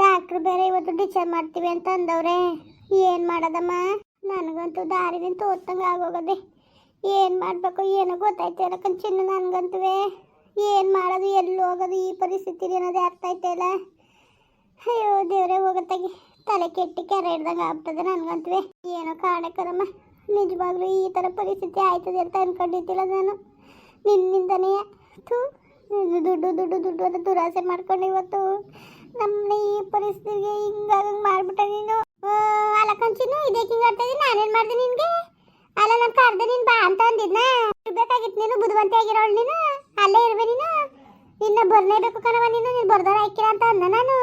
Doctor ಬೇರೆ ಇವತ್ತು discharge ಮಾಡ್ತೀವಿ ಅಂತ ಅಂದವ್ರೆ. ಏನು ಮಾಡೋದಮ್ಮ? ನನಗಂತೂ ದಾರಿನ ತೋರ್ತಂಗೆ ಆಗೋಗದೆ. ಏನು ಮಾಡಬೇಕು ಏನೋ ಗೊತ್ತಾಯ್ತು ಏನಕ್ಕಂತ ಚಿನ್ನ ನನಗಂತೂ ಏನು ಮಾಡೋದು, ಎಲ್ಲಿ ಹೋಗೋದು, ಈ ಪರಿಸ್ಥಿತಿ ಅನ್ನೋದೇ ಅರ್ಥ ಆಯ್ತಲ್ಲ ಅಯ್ಯೋ, ದೇವ್ರೆ ಹೋಗತ್ತಾಗಿ ತಲೆ ಕೆಟ್ಟಿ ಕೆರೆ ಹಿಡ್ದಂಗೆ ಆಗ್ತದೆ ನನಗಂತೂ ಏನೋ ಕಾಣಕ್ಕರಮ್ಮ ನಿಜವಾಗ್ಲೂ ಈ ಥರ ಪರಿಸ್ಥಿತಿ ಆಯ್ತದೆ ಅಂತ ಅನ್ಕೊಂಡಿದ್ದಿಲ್ಲ ನಾನು. ನಿನ್ನಿಂದನೇ. ಥೂ, ದುಡ್ಡು ದುಡ್ಡು ದುಡ್ಡು ಅಂತ ದುರಾಸೆ ಮಾಡ್ಕೊಂಡು ಇವತ್ತು ನಮ್ಮನ್ನ ಈ ಪರಿಸ್ಥಿತಿಗೆ ಹಿಂಗ ಮಾಡ್ಬಿಟ್ಟ ನೀನು. ಅಲ್ಲ ಕಂಚಿನು ಇದೇ ಹಿಂಗೆ ಆಡ್ತಾ ಇದ್ದೀನಿ, ನಾನೇನು ಮಾಡ್ದೆ ನಿನಗೆ? ಅಲ್ಲ ನಾನು ಕರ್ದೆ ನೀನು ಬಾ ಅಂತ ಅಂದಿದ್ನ. ಇರ್ಬೇಕಾಗಿತ್ತು ನೀನು ಬುದ್ಧಿವಂತೆ ಆಗಿರೋಳು ನೀನು. ಅಲ್ಲೇ ಇರ್ಬೇ ನೀನು. ಇನ್ನ ಬರ್ಲೇಬೇಕು ಕಣವ ನೀನು ನೀನು ಬರ್ದಾರ ಹಾಕಿರ ಅಂತ ಅಂದ ನಾನು.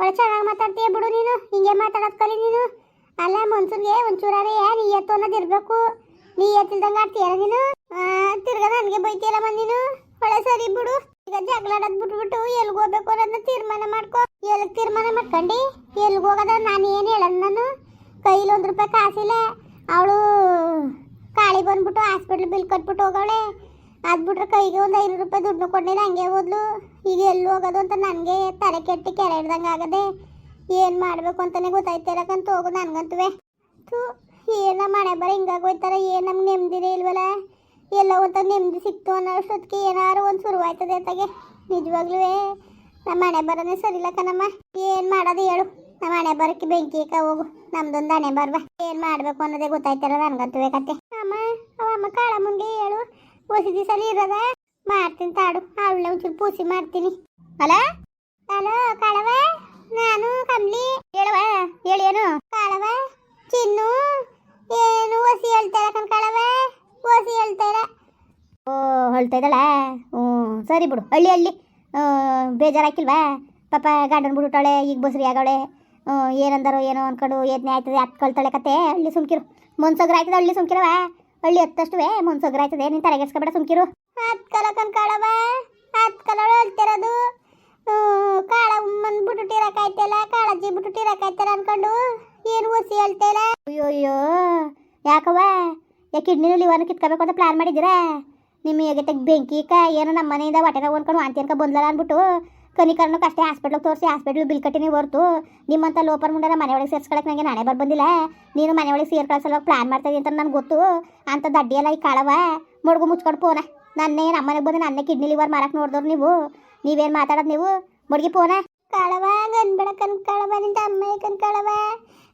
ಒಳ್ಳೆ ಚೆನ್ನಾಗಿ ಮಾತಾಡ್ತೀಯ ಬಿಡು ನೀನು, ಹಿಂಗೆ ಮಾತಾಡೋದು ಕಲಿ ನೀನು. ಅಲ್ಲ ಮನ್ಸೂರ್ಗೆ ಒಂಚೂರಾರೆ ನೀ ಎತ್ತು ಅನ್ನೋದು ಇರ್ಬೇಕು. ನೀ ಎತ್ತಿಲ್ದಂಗೆ ಆಡ್ತೀಯಲ್ಲ ನೀನು? ತಿರ್ಗ ನನಗೆ ಬೈತೀಯಲ್ಲಮ್ಮ ನೀನು? ಒಳ್ಳೆ ಸರಿ ಬಿಡು. ಈಗ ಜಗಳಾಡೋದು ಬಿಟ್ಬಿಟ್ಟು ಎಲ್ಗೆ ಹೋಗ್ಬೇಕು ಅನ್ನೋದನ್ನ ತೀರ್ಮಾನ ಮಾಡ್ಕೊ. ಎಲ್ಲಿ ತೀರ್ಮಾನ ಮಾಡ್ಕೊಂಡಿ. ಎಲ್ಗೆ ಹೋಗೋದ ನಾನು ಏನು ಹೇಳೋದು ನಾನು. ಕೈಲಿ ಒಂದು ರೂಪಾಯಿ ಕಾಸಿಲ್ಲ. ಅವಳು ಕಾಳಿ ಬಂದ್ಬಿಟ್ಟು ಹಾಸ್ಪಿಟ್ಲ್ ಬಿಲ್ ಕಟ್ಬಿಟ್ಟು ಹೋಗವಳೆ. ಅದು ಬಿಟ್ರೆ ಕೈಗೆ ಒಂದು ಐನೂರು ರೂಪಾಯಿ ದುಡ್ಡು ಕೊಡ್ಲಿಲ್ಲ, ಹಂಗೆ ಹೋದ್ಲು. ಈಗ ಎಲ್ಲಿ ಹೋಗೋದು ಅಂತ ನನಗೆ ತಲೆ ಕೆಟ್ಟಿ ಕೆರೆ ಹಿಡ್ದಂಗೆ ಆಗದೆ. ಏನು ಮಾಡಬೇಕು ಅಂತಲೇ ಗೊತ್ತಾಯ್ತಿರಕ್ಕಂತ ಹೋಗು ನನಗಂತುವೆ. ಥೂ, ಏನ ಮಳೆ ಬರ ಹಿಂಗಾಗೋಯ್ತಾರ ಏನು ನಮ್ಗೆ ನೆಮ್ಮದಿನೇ ಇಲ್ವಲ್ಲ ಎಲ್ಲ ಒಂದು ನೆಮ್ಮದಿ ಸಿಕ್ತು ಅನ್ನೋ ಅಷ್ಟೊತ್ತಿಗೆ ಏನಾರು ಒಂದು ಶುರುವಾಯ್ತದೆ ಅಂತಾಗೆ. ನಿಜವಾಗ್ಲೂ ನಮ್ಮ ಮನೆ ಬರೋದೇ ಸರಿಲ್ಲ ಕಣಮ್ಮ. ಏನು ಮಾಡೋದು ಹೇಳು. ನಮ್ಮ ಮನೆ ಬರೋಕ್ಕೆ ಬೆಂಕಿ ಕ ಹೋಗು. ನಮ್ದೊಂದು ಹಣೆ ಬರ್ವ. ಏನು ಮಾಡಬೇಕು ಅನ್ನೋದೇ ಗೊತ್ತಾಯ್ತಾರ ನನಗಂತೂ ಕತೆ. ಅಮ್ಮ, ಅವ ಅಮ್ಮ ಕಾಳ ಮುಂದೆ ಹೇಳು. ಹೊಸ ದಿವಸ ಇರೋದ? ಮಾಡ್ತೀನಿ ತಾಡು. ಅವಳೆ ಒಂಚೂರು ಪೂಸಿ ಮಾಡ್ತೀನಿ. ಅಲ? ಹಲೋ ಕಾಳವ ನಾನು ಕಮ್ಲಿ. ಹೇಳುವ ಹೇಳೇನು ಕಾಳವ ಚಿನ್ನು? ಏನು ಹೊಸಿ ಹೇಳ್ತಾರ ಕಣ್ ಕಾಳವ ಹೊಸಿ ಹೇಳ್ತಾರ ಓ ಹೇಳ್ತಾ ಇದ್ದಾಳೆ. ಹ್ಞೂ ಸರಿ ಬಿಡು. ಹಳ್ಳಿ ಹಳ್ಳಿ. ಬೇಜಾರಾಕಿಲ್ವಾ? ಪಾಪ ಗಂಡನ ಬಿಟ್ಟಾಳೆ ಈಗ ಬಸ್ರಿ ಆಗವಳೆ. ಏನಂದರು ಏನೋ ಅನ್ಕೊಂಡು ಏನೇ ಆಯ್ತದೆ ಹತ್ತು ಕಳ್ತಾಳೆ ಕತೆ. ಹಳ್ಳಿ ಸುಮ್ಕಿರು. ಮುನ್ಸೊಗ್ರ ಆಯ್ತದೆ ಹಳ್ಳಿ ಸುಮ್ಕಿರವ? ಹಳ್ಳಿ ಹತ್ತಷ್ಟುವೆ ಮುನ್ಸೊಗ್ರ ಆಯ್ತದೆ. ನೀನು ತಲೆಗೆಡ್ಸ್ಕೊಬೇಡ ಸುಮ್ಕಿರು. ಹತ್ತು ಕಲ ಕಣ್ಕಾಳವ ಹತ್ತು ಕಲ ಹೇಳ್ತಿರೋದು ಕಾಳ ಉಮ್ಮನ್ ಕಾಳಜಿ ಕಾಳಜ್ಜಿ ಬಿಟ್ಟುಟ್ಟಿರಕಾಯ್ತಲ್ಲ ಅನ್ಕೊಂಡು ಏನು ಓಸಿ ಹೇಳ್ತೇಲ ಅಯ್ಯೋ ಅಯ್ಯೋ ಯಾಕವ್ವ? ಯಾಕೆ ಕಿಡ್ನಿನಲ್ಲಿ ಲಿವರ್ನ ಕಿತ್ಕೋಬೇಕು ಅಂತ ಪ್ಲಾನ್ ಮಾಡಿದ್ದೀರಾ? ನಿಮ್ಮ ಹೇಗೆ ಬೆಂಕಿ ಕ ಏನೋ ನಮ್ಮ ಮನೆಯಿಂದ ಹೊಟ್ಟೆ ಒಂದ್ಕೊಂಡು ವಾಂತಿ ಅನ್ಕೊ ಬಂದ್ಲಲ್ಲ ಅಂದ್ಬಿಟ್ಟು ಕನಿಕರ್ಣಕ್ಕೆ ಅಷ್ಟೇ ಹಾಸ್ಪಿಟ್ಲಿಗೆ ತೋರಿಸಿ ಹಾಸ್ಪಿಟ್ಲ್ ಬಿಲ್ ಕಟ್ಟಿನಿ ಹೊರ್ತು. ನಿಮ್ಮಂತ ಲೋಪರ್ ಮುಂಡರ ಮನೆ ಒಳಗೆ ಸೇರ್ಸ್ಕೊಳಕ್ಕೆ ನನಗೆ ನಾನೇ ಬರ್ಬಂದಿಲ್ಲ ನೀನು ಮನೆ ಒಳಗೆ ಕಳ್ಸಲ್ಲ ಪ್ಲಾನ್ ಮಾಡ್ತೀನಿ ಅಂತ ನನಗೆ ಗೊತ್ತು. ಅಂತ ದಡ್ಡಿ ಎಲ್ಲ ಈ ಕಾಳವ ಮುಡ್ಗು ಮುಚ್ಕೊಂಡು ಪೋನ. ನನ್ನೇ ನಮ್ಮ ಮನೆಗೆ ಬಂದು ನನ್ನೇ ಕಿಡ್ನಿ ಲಿವರ್ ಮಾರಕ್ಕೆ ನೋಡಿದ್ರು ನೀವು. ನೀವೇನು ಮಾತಾಡೋದು ನೀವು? ಮುಡ್ಗಿ ಪೋನ. ಕಾಳವ ಗನ್ಬೇಡ ಕನ್ ಕಾಳವ ನಿಂದ ಅಮ್ಮ ಕನ್ ಕಾಳವ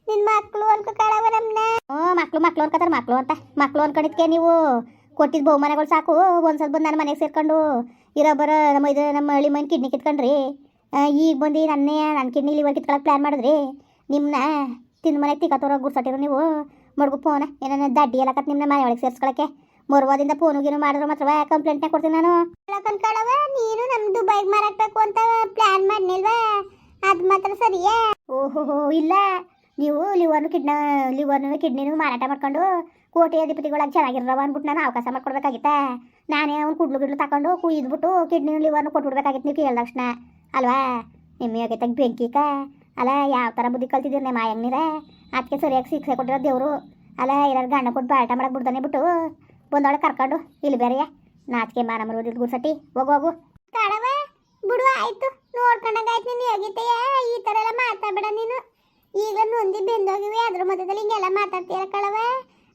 ನಿನ್ನ ಮಕ್ಕಳು ಅನ್ಕೋ ಕಾಳವ ನಮ್ಮನ್ನ ಹ್ಞೂ ಮಕ್ಳು ಮಕ್ಳು ಅನ್ಕೋತಾರೆ ಮಕ್ಳು ಅಂತ. ಮಕ್ಳು ಅನ್ಕೊಂಡಿದ್ಕೆ ನೀವು. ಕೊಟ್ಟಿದ್ದ ಬಹುಮಾನಗಳು ಸಾಕು. ಒಂದ್ಸಲ ಬಂದು ನನ್ನ ಮನೆಗೆ ಸೇರ್ಕೊಂಡು ಇರೋ ಬರೋ ನಮ್ಮ ಇದು ನಮ್ಮ ಹಳ್ಳಿ ಮನೆ ಕಿಡ್ನಿ ಕಿತ್ಕೊಂಡ್ರಿ. ಈಗ ಬಂದು ನನ್ನೇ ನನ್ನ ಕಿಡ್ನಿ ಲಿವರ್ ಕಿತ್ಕೊಳಕ್ಕೆ ಪ್ಲ್ಯಾನ್ ಮಾಡಿದ್ರಿ. ನಿಮ್ಮನ್ನ ತಿಂದು ಮನೆಗೆ ತಿಕ್ಕತ್ತೋರ ಗುಡ್ಸಟ್ಟಿರೋ ನೀವು. ಮಡ್ಗು ಫೋನ ಏನಾನ ದಡ್ಡಿ ಎಲ್ಲಕತ್ ನಿಮ್ಮನ್ನ ಮನೆ ಒಳಗೆ ಸೇರಿಸ್ಕೊಳಕ್ಕೆ. ಮರುವಾದಿಂದ ಫೋನು ಗೀನು ಮಾಡಿದ್ರು ಮಾತ್ರ ಕಂಪ್ಲೇಂಟ್ನೇ ಕೊಡ್ತೀನಿ ನಾನು. ಕನ್ಕಳವ ನೀನು ನಮ್ಮ ದುಬೈಗೆ ಮಾರಾಕ್ಬೇಕು ಅಂತ ಪ್ಲ್ಯಾನ್ ಮಾಡಿನಿಲ್ವಾ? ಅದು ಮಾತ್ರ ಸರಿಯೇ? ಓಹೋ ಇಲ್ಲ. ನೀವು ಲಿವರ್ನು ಕಿಡ್ನ ಲಿವರ್ನು ಕಿಡ್ನಿನೂ ಮಾರಾಟ ಮಾಡ್ಕೊಂಡು ಕೋಟಿ ಅಧಿಪತಿಗಳಾಗಿ ಚೆನ್ನಾಗಿರವ ಅಂದ್ಬಿಟ್ಟು ನಾನು ಅವಕಾಶ ಮಾಡ್ಕೊಡ್ಬೇಕಾಗಿತ್ತೆ? ನಾನೇ ಅವ್ನು ಕುಡ್ಲು ಗಿಡ್ಲು ತಗೊಂಡು ಕುಯ್ದ್ಬಿಟ್ಟು ಕಿಡ್ನಿ ಲಿವರ್ನು ಕೊಟ್ಬಿಡ್ಬೇಕಾಗಿತ್ತು ನೀವು ಕೇಳಿದ ತಕ್ಷಣ. ಅಲ್ವಾ? ನಿಮ್ಮ ತೆಗ್ ಬೆಂಕಿಕ ಅಲ್ಲ, ಯಾವ ಥರ ಬುದ್ಧಿ ಕಲ್ತಿದ್ದೀರಿ ನಿಮ್ಮ ಮಾಯಂಗ್ನಿರ ಅದಕ್ಕೆ ಸರಿಯಾಗಿ ಶಿಕ್ಷೆ ಕೊಟ್ಟಿರೋ ದೇವರು. ಅಲ್ಲ ಇರೋ ಗಂಡ ಕೊಟ್ಟು ಬಾಟ ಮಾಡಕ್ಕೆ ಬಿಡ್ತಾನೆ ಬಿಟ್ಟು. ಬಂದೊಳಗೆ ಕರ್ಕೊಂಡು ಇಲ್ಲಿ ಬೇರೆಯ ನಾಚಿಕೆ ಮಾನ ಮರುವುದಿಲ್ಲ ಗುರ್ಸಟ್ಟಿ. ಹೋಗು ಹೋಗು. ಕಡವ ಬಿಡು, ಆಯ್ತು. ನೋಡ್ಕೊಂಡಂಗಾಯ್ತು ನೀನು ಯೋಗಿತೆಯ ಈ ಥರ ಎಲ್ಲ ಮಾತಾಡಬೇಡ ನೀನು. ಈಗ ನೊಂದಿ ಬೆಂದೋಗಿವೆ, ಅದ್ರ ಮಧ್ಯದಲ್ಲಿ ಹಿಂಗೆಲ್ಲ ಮಾತಾಡ್ತೀಯ ಕಳವ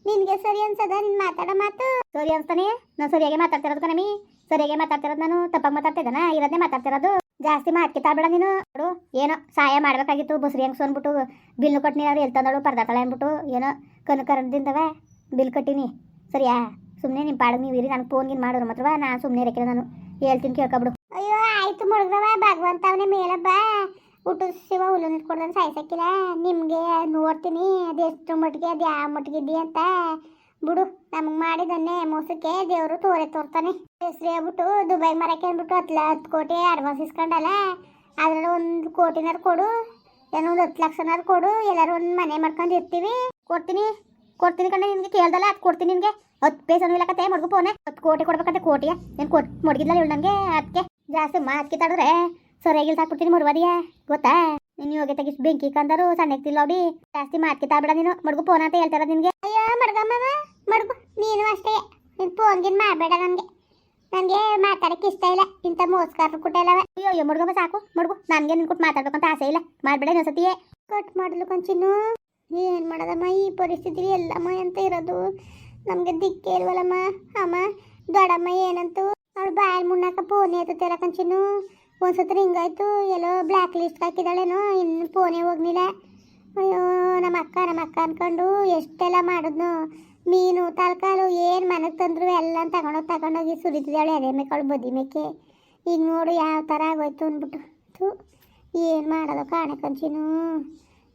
ನಿನ್ಗೆ ಸರಿ ಅನ್ಸದ? ನಿನ್ ಮಾತಾಡೋ ಮಾತು? ಸರಿ ಅನ್ಸ್ತಾನೆ? ನಾನು ಸರಿಯಾಗಿ ಮಾತಾಡ್ತಿರೋದು ಕಣಮಿ ಸರಿಯಾಗಿ ಮಾತಾಡ್ತಿರೋದು ನಾನು? ತಪ್ಪಾಗಿ ಮಾತಾಡ್ತಿದ್ದಾನ? ಇರೋದೇ ಮಾತಾಡ್ತಿರೋದು? ಜಾಸ್ತಿ ಮಾತ್ಕೆ ತಾಳ್ಬೇಡ ನೀನು. ನೋಡು, ಏನೋ ಸಹಾಯ ಮಾಡ್ಬೇಕಾಗಿತ್ತು. ಬಸ್ರಿ ಹೆಂಗ್ ಸೋನ್ಬಿಟ್ಟು ಬಿಲ್ ಕೊಟ್ಟು ನೀನು ಎಲ್ತಂದಳು ಪರ್ದಾತಾಳೆ ಅಂದ್ಬಿಟ್ಟು, ಏನೋ ಕನ್ ಬಿಲ್ ಕಟ್ಟಿನಿ. ಸರಿಯಾ? ಸುಮ್ಮನೆ ನಿಮ್ಮ ಪಾಡಿಗೆ ನೀವು ಇರಿ. ನನಗೆ ಫೋನ್ ಗಿನ್ ಮಾಡೋರು ಮಾತ್ರವ? ನಾನು ಸುಮ್ಮನೆ ಇರಕ್ಕಿಲ್ಲ ನಾನು. ಹೇಳ್ತೀನಿ ಕೇಳ್ಕೊಬಿಡು ಅಯ್ಯೋ, ಆಯ್ತು ಮುಳುಗ್ದವ ಭಗವಂತ ಅವನೇ ಮೇಲಬ್ಬ. ಊಟದ ನಿಂತ್ಕೊಂಡ್ರೆ ಸಾಯ್ಸಕ್ಕಿಲ್ಲ. ನಿಮಗೆ ನೋಡ್ತೀನಿ. ಅದು ಎಷ್ಟು ಮಟ್ಟಿಗೆ, ಅದು ಯಾವ ಮಟ್ಟಿಗೆ ಅಂತ. ಬಿಡು, ನಮಗೆ ಮಾಡಿದನ್ನೇ ಮೋಸಕ್ಕೆ ದೇವರು ತೋರೆ ತೋರ್ತಾನೆ. ಹೆಸ್ರು ಹೇಳ್ಬಿಟ್ಟು ದುಬೈ ಮರಕ್ಕೆ ಅಂದ್ಬಿಟ್ಟು ಹತ್ತು ಹತ್ತು ಕೋಟಿ ಅಡ್ವಾನ್ಸ್ ಇಸ್ಕೊಂಡಲ್ಲ. ಅದ್ರಲ್ಲಿ ಒಂದು ಕೋಟಿನಾರು ಕೊಡು. ಏನೋ ಒಂದು ಹತ್ತು ಲಕ್ಷನಾರು ಕೊಡು. ಎಲ್ಲರೂ ಒಂದು ಮನೆ ಮಾಡ್ಕೊಂಡು ಇರ್ತೀವಿ. ಕೊಡ್ತೀನಿ. ಕೊಡ್ತೀನಿ ಕಣ್ಣ ನಿನಗೆ. ಕೇಳ್ದಲ್ಲ, ಅದು ಕೊಡ್ತೀನಿ ನಿನಗೆ. ಹತ್ತು ಪೇಸನು ಇಲ್ಲ ಮಡ್ಗು ಹತ್ತು ಕೋಟಿ ಕೊಡ್ಬೇಕಂತ ಕೋಟಿಯ ಏನು ಕೊಟ್ ಮಡಗಿದ್ಲ ಇವಳು ನನಗೆ ಅದಕ್ಕೆ ಜಾಸ್ತಿ ಮಾತು ಕಿತ್ತಾಡಿದ್ರೆ ಸರಿಯಾಗಿಲ್ ಸಾಕ್ಬಿಡ್ತೀನಿ ಮರುವಾದಿಯ ಗೊತ್ತಾ? ನೀನು ಹೋಗಿ ತೆಗಿಸ್ ಬೆಂಕಿ ಕಂದರು ಸಣ್ಣಕ್ತಿಲ್ಲ ನೋಡಿ ಜಾಸ್ತಿ ಮಾತ್ಕಿ ಬಿಡ ನೀನು. ಮಡ್ಗು ಫೋನ್ ಅಂತ ಹೇಳ್ತಾರ ನಿನಗೆ. ಅಯ್ಯೋ ಮಡ್ಗಮ್ಮ ಮಡ್ಗು. ನೀನು ಅಷ್ಟೇ. ನೀನು ಫೋನ್ ಗಿನ್ ಮಾಡಬೇಡ ನನಗೆ. ನನಗೆ ಮಾತಾಡಕ್ಕೆ ಇಷ್ಟ ಇಲ್ಲ. ಇಂಥ ಮೋಸ್ಕಾರ ಕುಟ್ಟೆಲ್ಲವ ಅಯ್ಯೋ ಅಯ್ಯೋ, ಮಡ್ಗಮ್ಮ ಸಾಕು. ಮಡ್ಗು, ನನಗೆ ನಿನ್ ಕೊಟ್ಟು ಮಾತಾಡ್ಬೇಕಂತ ಆಸೆ ಇಲ್ಲ. ಮಾಡ್ಬೇಡ ಇನ್ನೊಂದ್ಸತಿಯೇ ಕಟ್ ಮಾಡಲು ಕೊಂಚಿನ್ನು. ಏನು ಮಾಡದಮ್ಮ ಈ ಪರಿಸ್ಥಿತಿ ಎಲ್ಲಮ್ಮ ಅಂತ ಇರೋದು? ನಮಗೆ ದಿಕ್ಕೇ ಇಲ್ವಲ್ಲಮ್ಮ. ಅಮ್ಮ, ದೊಡ್ಡಮ್ಮ ಏನಂತು? ಅವಳು ಬಾಯಲ್ಲಿ ಮುಣ್ಣಾಕ ಫೋನ್ ಎತ್ತಲ್ಲ ಕಂಚಿನ್ನು. ಒಂದ್ಸತಿ ಹಿಂಗಾಯ್ತು ಎಲ್ಲೋ ಬ್ಲ್ಯಾಕ್ ಲಿಸ್ಟ್ ಹಾಕಿದಾಳೇನೋ, ಇನ್ನು ಫೋನೇ ಹೋಗ್ನಿಲ್ಲ ಅಯ್ಯೋ, ನಮ್ಮ ಅಕ್ಕ ನಮ್ಮ ಅಕ್ಕ ಅನ್ಕೊಂಡು ಎಷ್ಟೆಲ್ಲ ಮಾಡಿದ್ನು. ಮೀನು, ತಲ್ಕಾಲು, ಏನು ಮನೆಗೆ ತಂದ್ರು ಎಲ್ಲ ತಗೊಂಡೋಗಿ ತಗೊಂಡೋಗಿ ಸುರಿತಿದ್ದಾಳೆ ಅದೇ ಮೇಕಳು ಬದಿ ಮೇಕೆ. ಈಗ ನೋಡು ಯಾವ ಥರ ಆಗೋಯ್ತು ಅಂದ್ಬಿಟ್ಟು ಥೂ, ಏನು ಮಾಡೋದು ಕಾಣೆ ಕಂಚಿನು.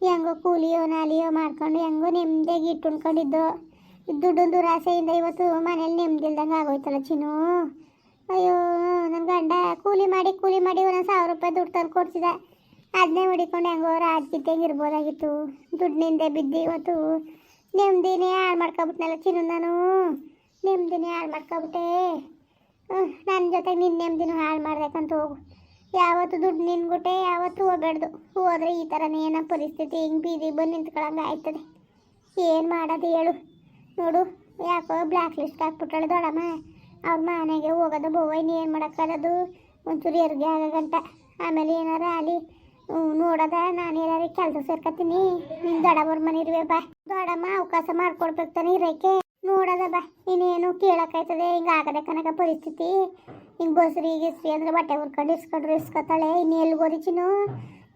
ಹೆಂಗೋ ಕೂಲಿಯೋ, ನಾಲಿಯೋ ಮಾಡ್ಕೊಂಡು ಹೆಂಗೋ ನೆಮ್ಮದಿಯಾಗಿ ಇಟ್ಟು ದುಡ್ಡು ದುರಾಸೆಯಿಂದ ಇವತ್ತು ಮನೇಲಿ ನೆಮ್ಮದಿಲ್ದಂಗೆ ಆಗೋಯ್ತಲ್ಲ ಚಿನ್ನು. ಅಯ್ಯೋ ನನ್ನ ಗಂಡ ಕೂಲಿ ಮಾಡಿ ಕೂಲಿ ಮಾಡಿ ಒಂದೊಂದು ಸಾವಿರ ರೂಪಾಯಿ ದುಡ್ಡು ತಂದು ಕೊಡ್ತಿದ್ದ ಅದನ್ನೇ ಹೊಡಿಕೊಂಡು ಹೆಂಗೋ ರಾಜ್ಗಿದ್ದಂಗೆ ಇರ್ಬೋದಾಗಿತ್ತು. ದುಡ್ಡಿನಿಂದ ಬಿದ್ದು ಇವತ್ತು. ನೆಮ್ಮದಿನೇ ಹಾಳು ಮಾಡ್ಕೊಬಿಟ್ನಲ್ಲ ಚಿನ್ನು ನಾನು. ನೆಮ್ಮದಿನೇ ಹಾಳು ಮಾಡ್ಕೊಬಿಟ್ಟೆ. ನನ್ನ ಜೊತೆಗೆ ನಿನ್ನ ನೆಮ್ಮದಿನೂ ಹಾಳು ಮಾಡ್ಬೇಕಂತ ಹೋಗು. ಯಾವತ್ತು ದುಡ್ಡು ನಿನ್ಗುಟ್ಟೆ ಯಾವತ್ತು ಹೋಗ್ಬಾರ್ದು ಹೋದ್ರೆ ಈ ಥರನೇ ಏನೋ ಪರಿಸ್ಥಿತಿ ಹಿಂಗೆ ಬೀದಿ ಬಂದು ನಿಂತ್ಕೊಳಂಗೆ ಆಯ್ತದೆ. ಏನು ಮಾಡೋದು ಹೇಳು. ನೋಡು, ಯಾಕೋ ಬ್ಲ್ಯಾಕ್ ಲಿಸ್ಟ್ ಹಾಕ್ಬಿಟ್ಟಾಳೆ ದೊಡ್ಡಮ್ಮ. ಅವ್ರ ಮನೆಗೆ ಹೋಗೋದು ಬೋವ ಏನು ಮಾಡೋಕ್ಕಾಗದು ಒಂಚೂರು ಎರ್ಗೆ ಆಗಂಟ ಆಮೇಲೆ ಏನಾರ ಅಲ್ಲಿ ನೋಡದ? ನಾನು ಏನಾರ ಕೆಲಸ ಸೇರ್ಕತ್ತೀನಿ. ನಿನ್ನ ದೊಡ್ಡವ್ರ ಮನೆ ಇರುವೆ ಬಾ. ದೊಡ್ಡಮ್ಮ ಅವಕಾಶ ಮಾಡ್ಕೊಡ್ಬೇಕು ತಾನೆ ಇರೋಕ್ಕೆ ನೋಡದ ಬಾ, ಇನ್ನೇನು ಕೇಳಕ್ಕಾಯ್ತದೆ ಹಿಂಗೆ ಆಗದೆ ಕನಕ ಪರಿಸ್ಥಿತಿ. ಹಿಂಗೆ ಬಸ್ರಿ ಗಿಸ್ರಿ ಅಂದ್ರೆ ಬಟ್ಟೆ ಹುರ್ಕೊಂಡು ಇಸ್ಕೊಂಡ್ರು ಇಸ್ಕೊತಾಳೆ ಇನ್ನು ಎಲ್ಲಿ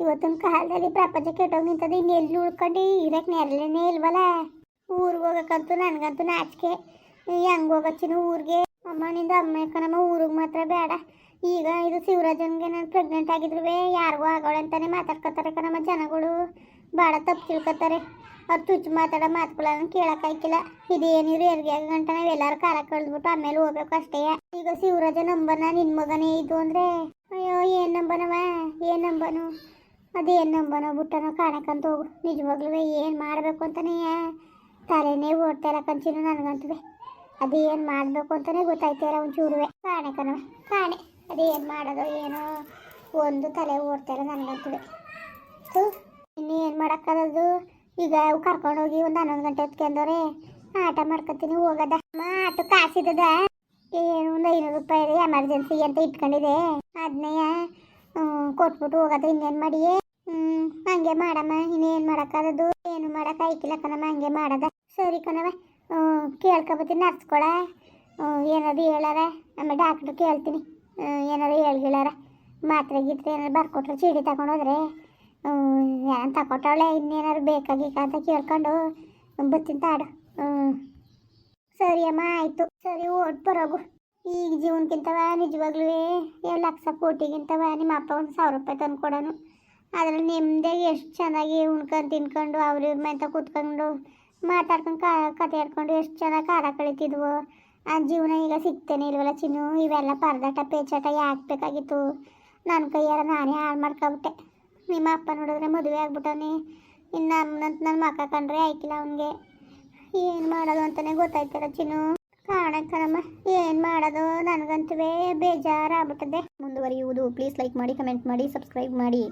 ಇವತ್ತಿನ ಕಾಲದಲ್ಲಿ ಪ್ರಪಂಚ ಕೆಟ್ಟೋಗಿ ನಿಂತದೆ. ಇನ್ನು ಎಲ್ಲಿ ಉಳ್ಕೊಂಡು? ಇರಕ್ಕೆ ನೆರಳೇನೇ ಇಲ್ವಲ್ಲ ಊರಿಗೆ ಹೋಗಕ್ಕಂತೂ ನನಗಂತೂ ನಾಚಿಕೆ. ಹೆಂಗೆ ಹೋಗಚ್ಚಿನ ಊರಿಗೆ? ಅಮ್ಮ ನಿಂದ ಅಮ್ಮ ಕಣಮ್ಮ ಊರಿಗೆ ಮಾತ್ರ ಬೇಡ. ಈಗ ಇದು ಶಿವರಾಜನ್ಗೆ ನಾನು ಪ್ರೆಗ್ನೆಂಟ್ ಆಗಿದ್ರು ಯಾರಿಗೂ ಆಗೋಳ ಅಂತಾನೆ ಮಾತಾಡ್ಕೊತಾರೆ ಕಣಮ್ಮ ಜನಗಳು. ಭಾಳ ತಪ್ಪು ತಿಳ್ಕೊತಾರೆ. ಅವ್ರು ತುಚ್ಚು ಮಾತಾಡೋ ಮಾತುಗಳನ್ನ ಕೇಳಕ್ಕಾಯ್ಕಿಲ್ಲ ಇದೇನಿರು ಎರಡು ಗಂಟ ನಾವು ಎಲ್ಲರೂ ಕಾಲ ಕಳೆದ್ಬಿಟ್ಟು ಆಮೇಲೆ ಹೋಗ್ಬೇಕು ಅಷ್ಟೇ. ಈಗ ಶಿವರಾಜ ನಂಬನ ನಿನ್ನ ಮಗನೇ ಇದು ಅಂದರೆ? ಅಯ್ಯೋ, ಏನು ನಂಬನವ? ಏನು ನಂಬನು? ಅದೇನು ನಂಬನೋ ಬಿಟ್ಟನೋ ಕಾಣಕ್ಕಂತ ಹೋಗು ನಿಜವಾಗ್ಲೂ ಏನು ಮಾಡಬೇಕು ಅಂತಾನೆ. ತಲೆನೇ ಓಡ್ತಾ ಇಲ್ಲ ಕಂಚಿನ ನನಗಂತವೆ ಏನ್ ಮಾಡಬೇಕು ಅಂತಾನೆ ಗೊತ್ತಾಯ್ತಿಲ್ಲ ಒಂಚೂರುವೆ. ಕಾಣೆ ಕಣ, ಕಾಣೆ. ಏನ್ ಮಾಡೋದು, ಏನೋ ಒಂದು ತಲೆ ಓಡ್ತಾ ಇಲ್ಲ ನನಗಂತವೆ ಇನ್ನು ಏನ್ ಮಾಡೋಕ್ಕದು ಈಗ ಕರ್ಕೊಂಡೋಗಿ ಒಂದು ಹನ್ನೊಂದು ಗಂಟೆ ಹೊತ್ಕೊಂಡವ್ರೆ ಆಟ ಮಾಡ್ಕೊತೀನಿ, ಹೋಗದ. ಆಟ ಕಾಸಿದದ. ಏನು ಒಂದು ಐನೂರು ರೂಪಾಯಿ ಎಮರ್ಜೆನ್ಸಿ ಅಂತ ಇಟ್ಕೊಂಡಿದೆ. ಅದನ್ನೇ ಕೊಟ್ಬಿಟ್ಟು ಹೋಗೋದು, ಇನ್ನೇನು ಮಾಡಿಯೇ? ಹ್ಞೂ ಹಂಗೆ ಮಾಡಮ್ಮ, ಇನ್ನೇನು ಮಾಡೋಕ್ಕಾಗದು ಏನು ಮಾಡಕ್ಕೆ ಐಕಿಲ್ಲ ಕಣಮ್ಮ, ಹಂಗೆ ಮಾಡದ. ಸರಿ ಕಣವ ಕೇಳ್ಕೊಬತ್ತೀನಿ ನರ್ಸ್ಕೊಳ ಏನಾದ್ರು ಹೇಳಾರ ಆಮೇಲೆ ಡಾಕ್ಟ್ರು ಕೇಳ್ತೀನಿ. ಏನಾರು ಹೇಳ್ಗಿಳಾರ ಮಾತ್ರೆ ಗೀತ್ರೆ ಏನಾರು ಬರ್ಕೊಟ್ರೆ ಚೀಟಿ ತಗೊಂಡೋದ್ರೆ ಏನು ತಗೊಟ್ಟವಳೆ ಇನ್ನೇನಾರು ಬೇಕಾಗೀಕ ಅಂತ ಕೇಳ್ಕೊಂಡು ಬತ್ತೀನಿ ತಾಡು. ಸರಿ ಅಮ್ಮ, ಆಯಿತು. ಸರಿ ಓಟ್ ಬರೋಗು ಈಗ ಜೀವನಕ್ಕಿಂತವ ನಿಜವಾಗ್ಲೂ ಏಳು ಲಕ್ಷ ಕೋಟಿಗಿಂತವ ನಿಮ್ಮ ಅಪ್ಪ ಒಂದು ಸಾವಿರ ರೂಪಾಯಿ ತಂದು ಕೊಡೋನು. ಆದರೆ ನೆಮ್ಮದಿಯಾಗಿ ಎಷ್ಟು ಚೆನ್ನಾಗಿ ಉಣ್ಕೊಂಡು ತಿನ್ಕೊಂಡು ಅವ್ರ ಇವ್ರ ಮೇಲೆ ಕೂತ್ಕೊಂಡು ಮಾತಾಡ್ಕೊಂಡು ಕಾ, ಕತೆ ಆಡ್ಕೊಂಡು ಎಷ್ಟು ಚೆನ್ನಾಗಿ ಕಾಲ ಕಳೀತಿದ್ವು. ಆ ಜೀವನ ಈಗ ಸಿಗ್ತೇನೆ ಇಲ್ವಲ್ಲ ಚಿನ್ನು? ಇವೆಲ್ಲ ಪರದಾಟ, ಪೇಚಾಟ ಯಾಕೆ ಬೇಕಾಗಿತ್ತು ನನ್ನ ಕೈಯಾರ ನಾನೇ ಹಾಳು ಮಾಡ್ಕೊಬಿಟ್ಟೆ. ನಿಮ್ಮ ಅಪ್ಪ ನೋಡಿದ್ರೆ ಮದುವೆ ಆಗ್ಬಿಟ್ಟವನಿ. ಇನ್ನು ನನ್ನಂತ ನನ್ನ ಮಕ್ಕ ಕಂಡ್ರೆ ಆಯ್ಕಿಲ್ಲ ಅವನಿಗೆ. ಏನು ಮಾಡೋದು ಅಂತಲೇ ಗೊತ್ತಾಯ್ತಲ್ಲ ಚಿನ್ನು? ಕಾಣಕ್ಕನಮ್ಮ ಏನು ಮಾಡೋದು? ನನಗಂತೂ ಬೇಜಾರಾಗ್ಬಿಟ್ಟದೆ ಮುಂದುವರಿಯುವುದು. ಪ್ಲೀಸ್ ಲೈಕ್ ಮಾಡಿ, ಕಮೆಂಟ್ ಮಾಡಿ, ಸಬ್ಸ್ಕ್ರೈಬ್ ಮಾಡಿ.